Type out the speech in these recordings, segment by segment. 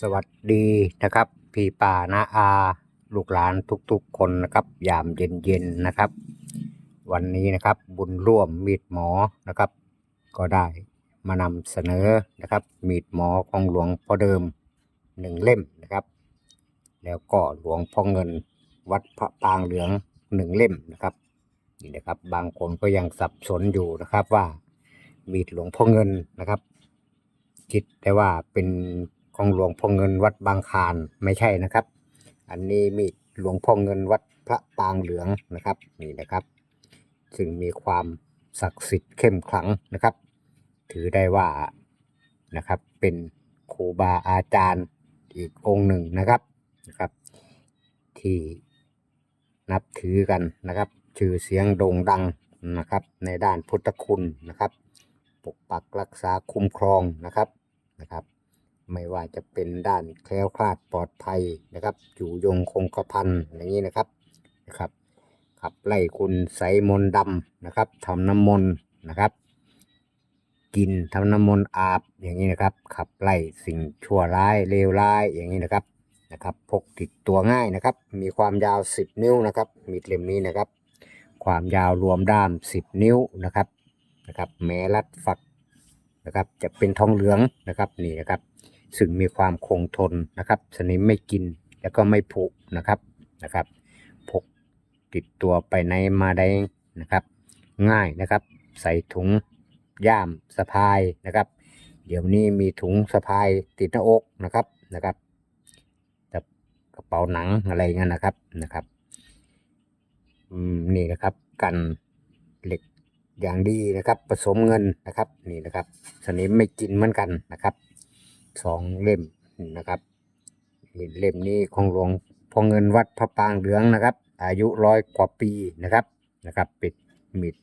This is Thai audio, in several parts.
สวัสดีนะครับ พี่ป่านาอา ลูกหลานทุกๆคนนะครับ ยามเย็นๆนะครับ วันนี้นะครับบุญร่วมมีดหมอนะครับ ก็ได้มานำเสนอนะครับ มีดหมอของหลวงพ่อเดิมหนึ่งเล่มนะครับ แล้วก็หลวงพ่อเงินวัดพระปางเหลืองหนึ่งเล่มนะครับนี่นะครับ บางคนก็ยังสับสนอยู่นะครับว่ามีดหลวงพ่อเงินนะครับ คิดแต่ว่าเป็น ของหลวงพ่อเงินวัดบางคานไม่ใช่นะครับ อันนี้มีดหลวงพ่อเงินวัดพระปางเหลืองนะครับนี่นะครับ ซึ่งมีความศักดิ์สิทธิ์เข้มขลังนะครับ ถือได้ว่านะครับ เป็นครูบาอาจารย์อีกองค์หนึ่งนะครับนะครับ ที่นับถือกันนะครับ ชื่อเสียงโด่งดังนะครับ ในด้านพุทธคุณนะครับ ปกปักรักษาคุ้มครองนะครับนะครับ ไม่ว่าจะเป็นด้านแคล้วคลาดปลอดภัยนะครับอยู่ยงคงกระพันอย่างนี้นะครับนะครับ ขับไล่คุณไสมนดำนะครับทำน้ำมนต์นะครับ กินทำน้ำมนต์อาบอย่างนี้นะครับ ขับไล่สิ่งชั่วร้ายเลวร้ายอย่างนี้นะครับนะครับพกติดตัวง่ายนะครับ มีความยาว 10 นิ้วนะครับ มีดเล่มนี้นะครับ ความยาวรวมด้าม 10 นิ้วนะครับนะครับแม้รัดฝักนะครับ จะเป็นทองเหลืองนะครับนี่นะครับ ซึ่งมีความคงทนนะครับ สนิมไม่กินแล้วก็ไม่ผุนะครับนะครับพกติดตัวไปไหนมาได้นะครับ ง่ายนะครับ ใส่ถุงย่ามสะพายนะครับ เดี๋ยวนี้มีถุงสะพายติดหน้าอกนะครับนะครับกระเป๋าหนังอะไรเงี้ยนะครับนะครับนี่นะครับกันเหล็กอย่างดีนะครับ ผสมเงินนะครับ นี่นะครับสนิมไม่กินเหมือนกันนะครับ สองเล่มนะครับเล่มนี้ของหลวงพ่อเงินวัดพระปางเหลืองนะครับ อายุร้อยกว่าปีนะครับนะครับ ปิดมิด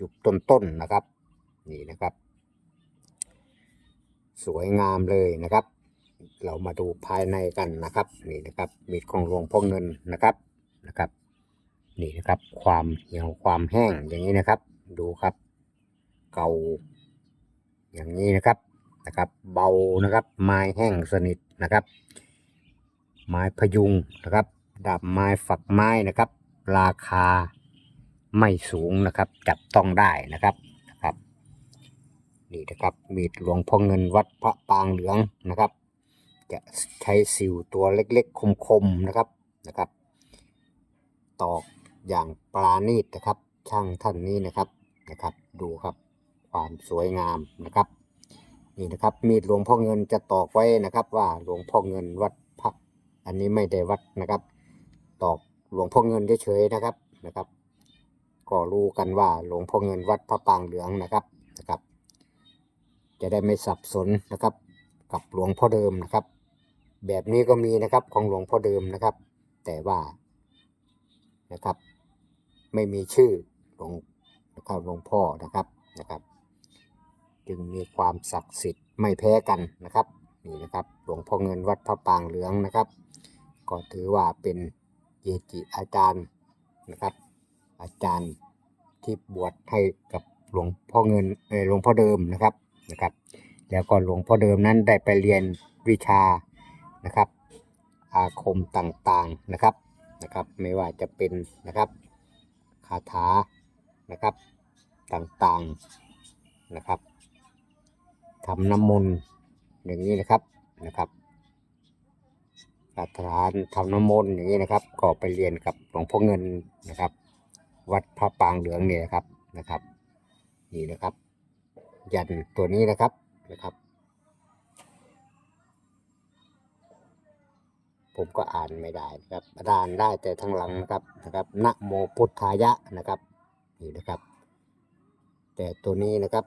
ยุคต้นๆนะครับ นี่นะครับ สวยงามเลยนะครับ เรามาดูภายในกันนะครับ นี่นะครับมีดของหลวงพ่อเงินนะครับนะครับ นี่นะครับ ความเหี่ยวความแห้งอย่างนี้นะครับ ดูครับ เก่า อย่างนี้นะครับ นะครับ เบานะครับ ไม้แห้งสนิทนะครับ ไม้พยุงนะครับดับไม้ฝักไม้นะครับ ราคาไม่สูงนะครับ จับต้องได้นะครับนะครับ นี่นะครับมีดหลวงพ่อเงินวัดพระปางเหลืองนะครับ จะใช้สิวตัวเล็กๆคมๆนะครับนะครับ ตอกอย่างปราณีตนะครับ ช่างท่านนี้นะครับนะครับ ดูครับความสวยงามนะครับ นี่นะครับ มีดหลวงพ่อเงินจะตอกไว้นะครับ ว่าหลวงพ่อเงินวัดพระอันนี้ไม่ได้วัดนะครับ ตอกหลวงพ่อเงินเฉยๆนะครับนะครับ ก็รู้กันว่าหลวงพ่อเงินวัดพระปางเหลืองนะครับนะครับ จะได้ไม่สับสนนะครับ กับหลวงพ่อเดิมนะครับ แบบนี้ก็มีนะครับของหลวงพ่อเดิมนะครับ แต่ว่านะครับ ไม่มีชื่อหลวงนะครับหลวงพ่อนะครับนะครับ จึงมีความศักดิ์สิทธิ์ไม่แพ้กันนะครับนี่นะครับหลวงพ่อเงินวัดพระปางเหลืองนะครับ ก็ถือว่าเป็นเกจิอาจารย์นะครับ อาจารย์ที่บวชให้กับหลวงพ่อเงินเออหลวงพ่อเดิมนะครับนะครับ แล้วก็หลวงพ่อเดิมนั้นได้ไปเรียนวิชานะครับ อาคมต่างๆนะครับนะครับ ไม่ว่าจะเป็นนะครับคาถานะครับต่างๆนะครับ ทำน้ำมนต์อย่างนี้นะครับนะครับคาถาทำน้ำมนต์อย่างนี้นะครับ ก็ไปเรียนกับหลวงพ่อเงินนะครับ วัดพระปางเหลืองเนี่ยนะครับนะครับ นี่นะครับ ยันตัวนี้นะครับนะครับ ผมก็อ่านไม่ได้นะครับอ่านได้แต่ทางหลังนะครับนะครับนะโมพุทธายะนะครับ นี่นะครับ แต่ตัวนี้นะครับ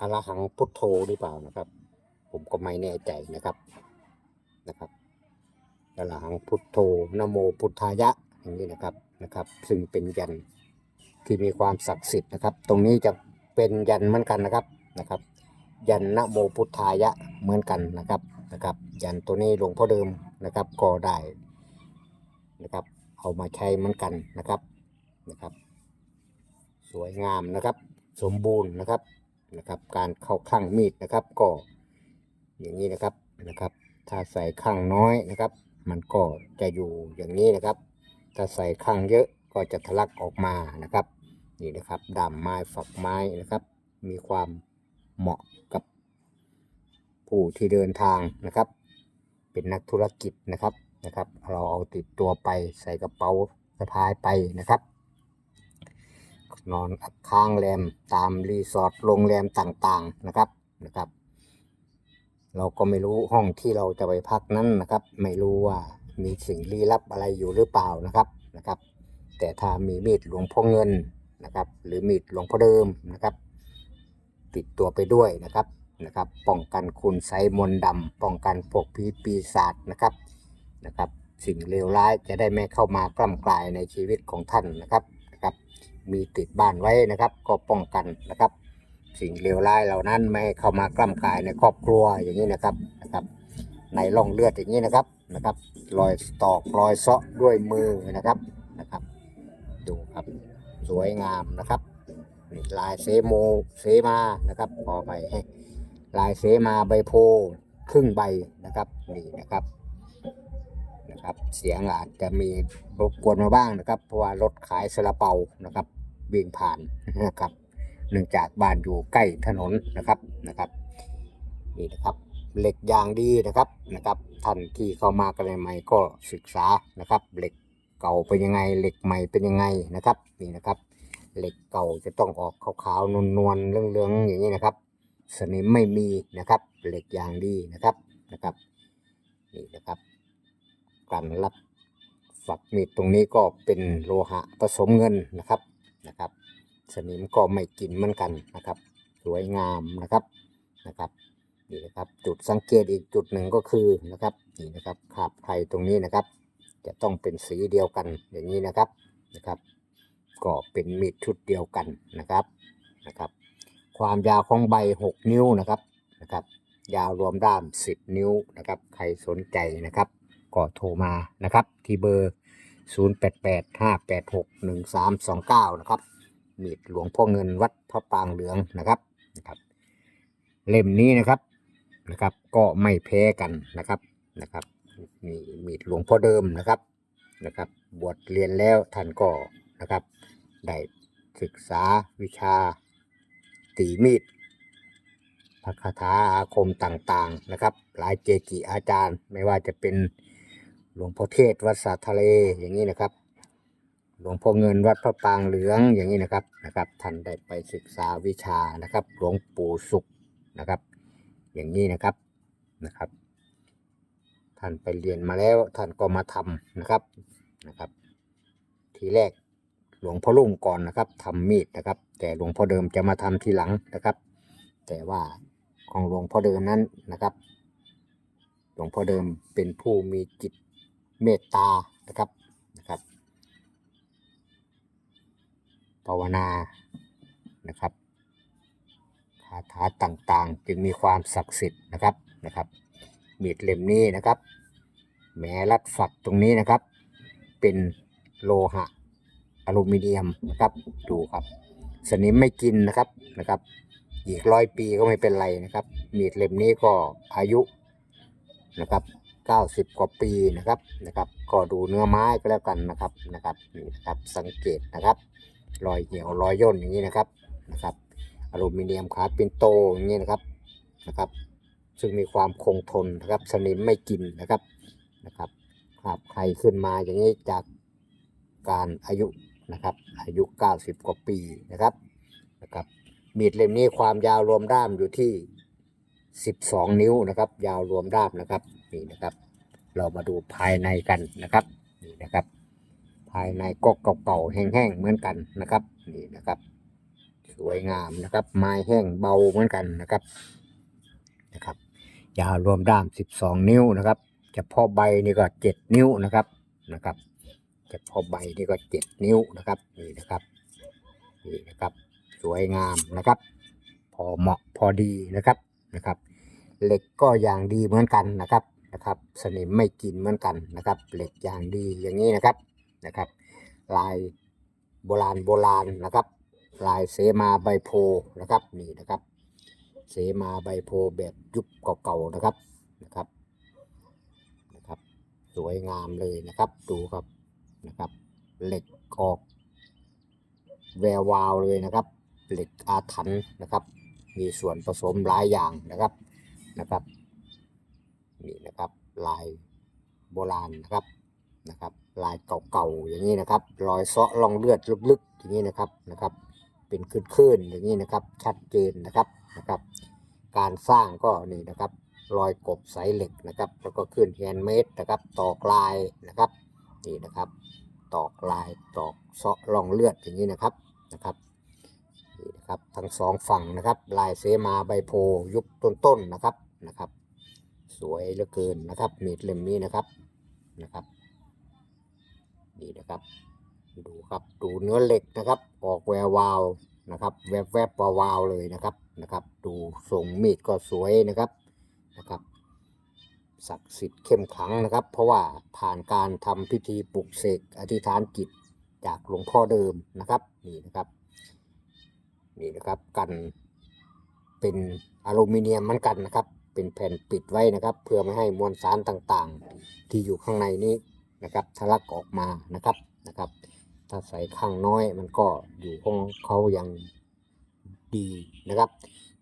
อรหังพุทโธหรือเปล่านะครับ ผมก็ไม่แน่ใจนะครับนะครับอรหังพุทโธนะโมพุทธายะอย่างนี้นะครับนะครับ ซึ่งเป็นยันที่มีความศักดิ์สิทธิ์นะครับ ตรงนี้จะเป็นยันเหมือนกันนะครับนะครับ ยันนะโมพุทธายะเหมือนกันนะครับนะครับ ยันตัวนี้หลวงพ่อเดิมนะครับ ก็ได้นะครับ เอามาใช้เหมือนกันนะครับนะครับ สวยงามนะครับ สมบูรณ์นะครับ นะครับ การเข้าข้างมีดนะครับ ก็อย่างนี้นะครับนะครับ ถ้าใส่ข้างน้อยนะครับ มันก็จะอยู่อย่างนี้นะครับ ถ้าใส่ข้างเยอะก็จะทะลักออกมานะครับ นี่นะครับดามไม้ฝักไม้นะครับ มีความเหมาะกับผู้ที่เดินทางนะครับ เป็นนักธุรกิจนะครับนะครับ เราเอาติดตัวไปใส่กระเป๋าสะพายไปนะครับ นอนค้างแรมตามรีสอร์ทโรงแรมต่างๆนะครับนะครับ เราก็ไม่รู้ห้องที่เราจะไปพักนั้นนะครับ ไม่รู้ว่ามีสิ่งลี้ลับอะไรอยู่หรือเปล่านะครับนะครับ แต่ถ้ามีมีดหลวงพ่อเงินนะครับ หรือมีดหลวงพ่อเดิมนะครับ ติดตัวไปด้วยนะครับนะครับ ป้องกันคุณไสยมนต์ดำป้องกันพวกผีปีศาจนะครับนะครับ สิ่งเลวร้ายจะได้ไม่เข้ามากล้ำกลายในชีวิตของท่านนะครับนะครับ มีติดบ้านไว้นะครับ ก็ป้องกันนะครับ สิ่งเลวร้ายเหล่านั้นไม่ให้เข้ามากล้ำกายในครอบครัวอย่างนี้นะครับนะครับ ในร่องเลือดอย่างนี้นะครับนะครับ รอยตอกรอยเซาะด้วยมือนะครับนะครับ ดูครับสวยงามนะครับนี่ลายเซโมเซมานะครับขอไปให้ลายเซมาใบโพครึ่งใบนะครับนี่นะครับ นะครับ เสียงอาจจะมีรบกวนมาบ้างนะครับ เพราะว่ารถขายซาลาเปานะครับวิ่งผ่านนะครับเนื่องจากบ้านอยู่ใกล้ถนนนะครับนะครับนี่นะครับเหล็กยางดีนะครับนะครับ ท่านที่เข้ามากันใหม่ก็ศึกษานะครับเหล็กเก่าเป็นยังไงเหล็กใหม่เป็นยังไงนะครับนี่นะครับเหล็กเก่าจะต้องออกขาวๆนวลๆเรื่องๆอย่างนี้นะครับสนิมไม่มีนะครับเหล็กยางดีนะครับนะครับนี่นะครับ การรับฝักมีดตรงนี้ก็เป็นโลหะผสมเงินนะครับนะครับ สนิมก็ไม่กินเหมือนกันนะครับ สวยงามนะครับนะครับนี่นะครับจุดสังเกตอีกจุดหนึ่งก็คือนะครับนี่นะครับขาบไข่ตรงนี้นะครับ จะต้องเป็นสีเดียวกันอย่างนี้นะครับนะครับ ก็เป็นมีดชุดเดียวกันนะครับนะครับ ความยาวของใบ 6 นิ้วนะครับนะครับ ยาวรวมด้าม 10 นิ้วนะครับ ใครสนใจนะครับ ก็โทรมานะครับ ที่เบอร์ 0885861329 นะครับ มีดหลวงพ่อเงินวัดพระปางเหลืองนะครับนะครับ เล่มนี้นะครับนะครับ ก็ไม่แพ้กันนะครับนะครับมีมีดหลวงพ่อเดิมนะครับนะครับ บวชเรียนแล้วท่านก็นะครับ ได้ศึกษาวิชาตีมีดพระคาถาอาคมต่างๆนะครับ หลายเจจิอาจารย์ไม่ว่าจะเป็น หลวงพ่อเทศวัดสาทะเลอย่างนี้นะครับ หลวงพ่อเงินวัดพระปางเหลืองอย่างนี้นะครับนะครับ ท่านได้ไปศึกษาวิชานะครับ หลวงปู่สุขนะครับ อย่างนี้นะครับนะครับ ท่านไปเรียนมาแล้วท่านก็มาทำนะครับนะครับ ทีแรกหลวงพ่อลุ่งก่อนนะครับทำมีดนะครับ แต่หลวงพ่อเดิมจะมาทำทีหลังนะครับ แต่ว่าของหลวงพ่อเดิมนั้นนะครับ หลวงพ่อเดิมเป็นผู้มีจิต เมตตานะครับนะครับภาวนานะครับคาถาต่างๆ จึงมีความศักดิ์สิทธิ์นะครับนะครับมีดเล่มนี้นะครับแม้รัดฝักตรงนี้นะครับ เป็นโลหะอลูมิเนียมนะครับดูครับ สนิมไม่กินนะครับนะครับอีกร้อยปีก็ไม่เป็นไรนะครับ มีดเล่มนี้ก็อายุนะครับ 90กว่าปีนะครับนะครับ ก็ดูเนื้อไม้ก็แล้วกันนะครับนะครับนี่นะครับสังเกตนะครับ รอยเหี่ยวรอยย่นอย่างนี้นะครับนะครับอลูมิเนียมขาเป็นโตอย่างนี้นะครับนะครับ ซึ่งมีความคงทนนะครับสนิมไม่กินนะครับนะครับครับใครขึ้นมาอย่างนี้จากการอายุนะครับ อายุ 90 กว่าปีนะครับนะครับมีดเล่มนี้ความยาวรวมด้ามอยู่ที่ 12 นิ้วนะครับ ยาวรวมด้ามนะครับ นี่นะครับ เรามาดูภายในกันนะครับนี่นะครับ ภายในก็เก่าๆแห้งๆเหมือนกันนะครับนี่นะครับ สวยงามนะครับ ไม้แห้งเบาเหมือนกันนะครับนะครับยาวรวมด้าม 12 นิ้วนะครับเฉพาะใบนี่ก็ 7 นิ้วนะครับนะครับเฉพาะใบนี่ก็ 7 นิ้วนะครับนี่นะครับนี่นะครับสวยงามนะครับ พอเหมาะพอดีนะครับนะครับเหล็กก็อย่างดีเหมือนกันนะครับ นะครับ สนิมไม่กินเหมือนกันนะครับ เหล็กอย่างดีอย่างนี้นะครับนะครับ ลายโบราณโบราณนะครับ ลายเสมาใบโพนะครับนี่นะครับ เสมาใบโพแบบยุคเก่าๆนะครับนะครับนะครับ สวยงามเลยนะครับ ดูครับนะครับ เหล็กออกแวววาวเลยนะครับ เหล็กอาถรรพ์นะครับ มีส่วนผสมหลายอย่างนะครับนะครับ นี่นะครับลายโบราณนะครับนะครับลายเก่าๆอย่างนี้นะครับรอยเซาะรองเลือดลึกๆอย่างนี้นะครับนะครับเป็นคลื่นๆอย่างนี้นะครับชัดเจนนะครับนะครับการสร้างก็นี่นะครับรอยกบสายเหล็กนะครับแล้วก็ขึ้นแฮนด์เมดนะครับตอกลายนะครับนี่นะครับตอกลายตอกเซาะรองเลือดอย่างนี้นะครับนะครับนี่นะครับทั้งสองฝั่งนะครับลายเสมาใบโพยุคต้นๆนะครับนะครับ สวยเหลือเกินนะครับมีดเล่มนี้นะครับนะครับนี่นะครับ ดูครับดูเนื้อเหล็กนะครับ ออกแวววาวนะครับ แวบแวบวาววาวเลยนะครับนะครับ ดูทรงมีดก็สวยนะครับนะครับศักดิ์สิทธิ์เข้มขลังนะครับ เพราะว่าผ่านการทำพิธีปลุกเสกอธิษฐานจิตจากหลวงพ่อเดิมนะครับนี่นะครับนี่นะครับกันเป็นอลูมิเนียมเหมือนกันนะครับ เป็นแผ่นปิดไว้นะครับ เพื่อไม่ให้มวลสารต่างๆ ที่อยู่ข้างในนี้นะครับทะลักออกมานะครับนะครับ ถ้าใส่ข้างน้อยมันก็อยู่ของเขาอย่างดีนะครับ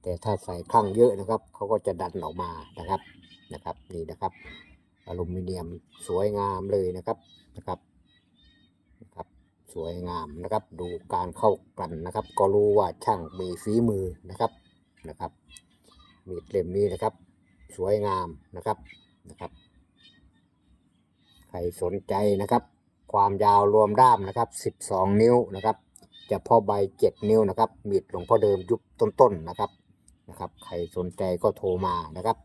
แต่ถ้าใส่ข้างเยอะนะครับเขาก็จะดันออกมานะครับนะครับนี่นะครับอลูมิเนียมสวยงามเลยนะครับนะครับนะครับ สวยงามนะครับ ดูการเข้ากันนะครับ ก็รู้ว่าช่างมีฝีมือนะครับนะครับ มีดเล่มนี้นะครับ สวยงามนะครับนะครับ ใครสนใจนะครับ ความยาวรวมด้ามนะครับ 12 นิ้วนะครับเฉพาะใบ 7 นิ้วนะครับ มีดหลวงพ่อเดิมยุคต้นๆนะครับนะครับ ใครสนใจก็โทรมานะครับ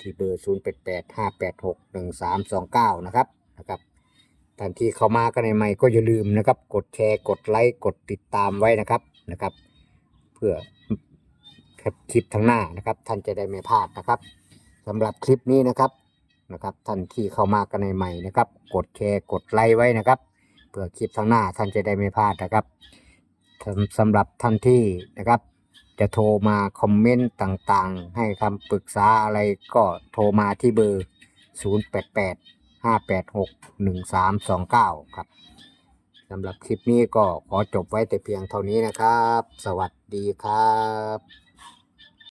ที่เบอร์ 0 8 8 5 8 6 1 3 2 9 นะครับนะครับท่านที่เข้ามากันในใหม่ก็อย่าลืมนะครับ กดแชร์กดไลค์กดติดตามไว้นะครับนะครับ เพื่อ คลิปทางหน้านะครับ ท่านจะได้ไม่พลาดนะครับสำหรับคลิปนี้นะครับนะครับ ท่านที่เข้ามากันใหม่ๆนะครับ กดแชร์กดไลค์ไว้นะครับเพื่อคลิปข้างหน้าท่านจะได้ไม่พลาดนะครับสำสำหรับท่านที่นะครับ จะโทรมาคอมเมนต์ต่างๆ ให้คำปรึกษาอะไรก็โทรมาที่เบอร์ 088 586 1329 ครับสำหรับคลิปนี้ก็ขอจบไว้แต่เพียงเท่านี้นะครับ สวัสดีครับ